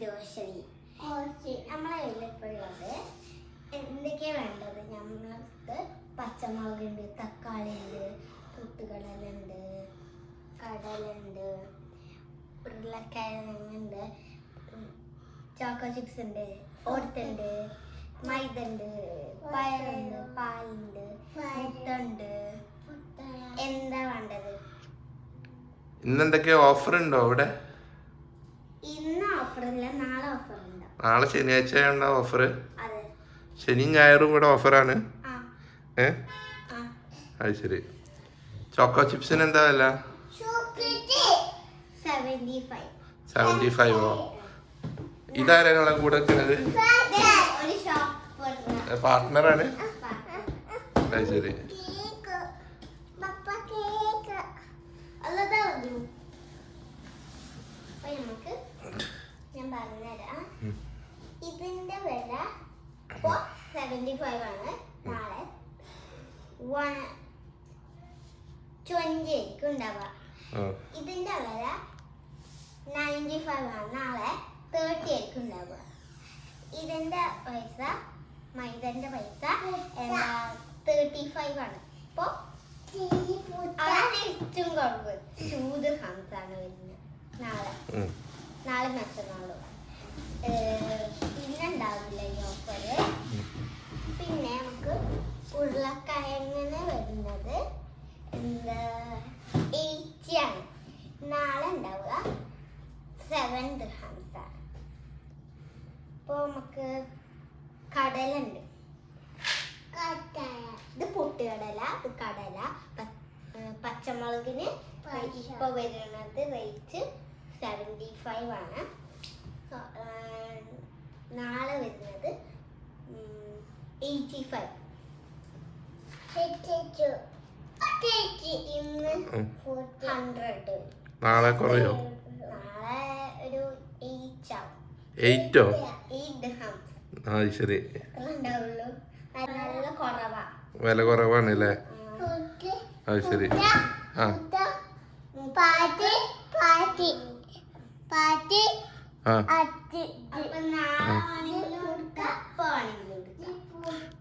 Grocery നമ്മളെ കയ്യിൽ ഇപ്പോൾ ഉള്ളത്. എന്തൊക്കെയാ വേണ്ടത്? ഞങ്ങൾക്ക് പച്ചമുളകുണ്ട് തക്കാളി ഉണ്ട് പുട്ടുകടലുണ്ട് കടലുണ്ട് ഉരുളക്കിഴങ്ങുണ്ട് ചോക്കോ ചിപ്സ് ഉണ്ട് ഓട്സുണ്ട് മൈദ ഉണ്ട് പയറുണ്ട് പാലുണ്ട് മുട്ടുണ്ട് എന്താ വേണ്ടത്? ഇന്നെന്തൊക്കെയോ? ഓഫർ ഉണ്ടോ അവിടെ ഇന്ന് ഓഫറില്ല നാളെ ഓഫർ ഉണ്ട് നാളെ ശനിയാഴ്ച ഉണ്ടാവും ഓഫർ ശനിയും ഞായറും കൂടെ ഓഫറാണ് ഏ? അത് ശരി. ചോക്കോ ചിപ്സിന് എന്താ വില? സെവന്റി ഫൈവ് ഇതാരാ നിങ്ങളെ കൂടെ ഷോപ്പ് പാർട്ട്ണറാണ് അത് ശരി അല്ലതാ മതി. അപ്പൊ നമുക്ക് ഞാൻ പറഞ്ഞുതരാം ഉം. ഇതിന്റെ വില സെവന്റി ഫൈവ് ആണ് നാളെ ട്വന്റി ആയിരിക്കും ഉണ്ടാവുക ഇതിന്റെ വില നയന്റി ഫൈവ് ആണ്. നാളെ തേർട്ടി ആയിരിക്കും ഉണ്ടാവുക ഇതിന്റെ പൈസ മൈദന്റെ പൈസ എന്താ തേർട്ടി ഫൈവ് ആണ്. അപ്പൊ അതാണ് ഏറ്റവും കുറവ്. ചൂത് ഹംസാണ് വരുന്നത്. നാളെ. നാളെ മറ്റന്നാളും പിന്നെ ഉണ്ടാവില്ല ഈ ഓഫറ് പിന്നെ നമുക്ക് ഉരുളക്കിഴങ്ങിന് വരുന്നത് എന്താ എയ്റ്റി ആണ് നാളെ ഉണ്ടാവുക സെവൻ ദിർഹംസ് ആണ്. അപ്പോൾ നമുക്ക് കടലുണ്ട്. ഇത് പൊട്ടുകടല ഇത് കടല പച്ചമുളകിന് ഇപ്പൊ വരുന്നത് റേറ്റ് സെവന്റി ഫൈവ് ആണ് നാളെ വരുന്നത് എയ്റ്റി ഫൈവ് നാളെ കുറയോ? എയ്റ്റ് ആ ശരി. വില കുറവാണ് അല്ലേ. അത് ശരി. ആ. ആ.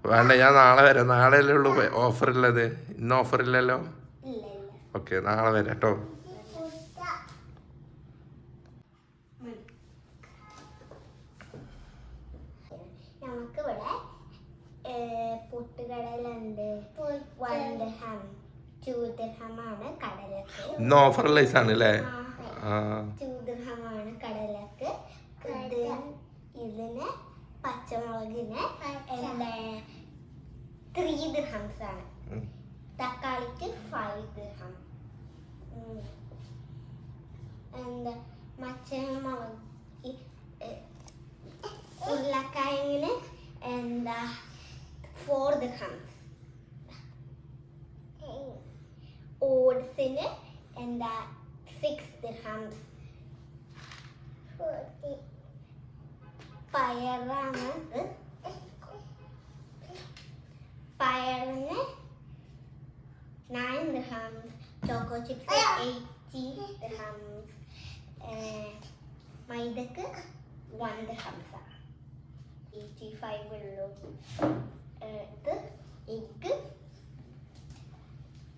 വേണ്ട ഞാൻ നാളെ വരാം. നാളെ അല്ലേ ഉള്ളൂ ഓഫർ ഉള്ളത് ഇന്ന് ഓഫർ ഇല്ലല്ലോ? ഇല്ല ഇല്ല ഓക്കെ നാളെ വരാം കേട്ടോ. പുട്ടുകടലുണ്ട്. വൺ ടു കടലക്ക്. ഇന്ന് ഓഫറുള്ള ദിവസമാണ് അല്ലേ ആ ടു ദിർഹമാണ് കടലക്ക് ഇത് ഇതിന് പച്ചമുളകിന് എന്താ ത്രീ ദിർഹംസ് ആണ്. തക്കാളിക്ക് ഫൈവ് ദിർഹം. എന്താ? മച്ചമുളക് ഉരുളക്കിഴങ്ങിന് എന്താ? ഫോർ ദിർഹംസ് ഓട്സിന് എന്താ? സിക്സ് ദിർഹംസ് പയറാണ് ഇത് പയറിന് dirhams choco chips eighty dirhams മൈദക്ക് one dirhams eighty five ഉള്ളൂ. ഇത് എഗ്ഗ്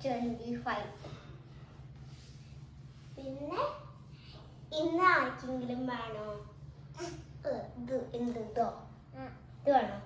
ട്വന്റി ഫൈവ് പിന്നെ ഇന്ന് ആർക്കെങ്കിലും വേണോ? ഇത് എന്ത് ഇതോ? ഇത് വേണോ?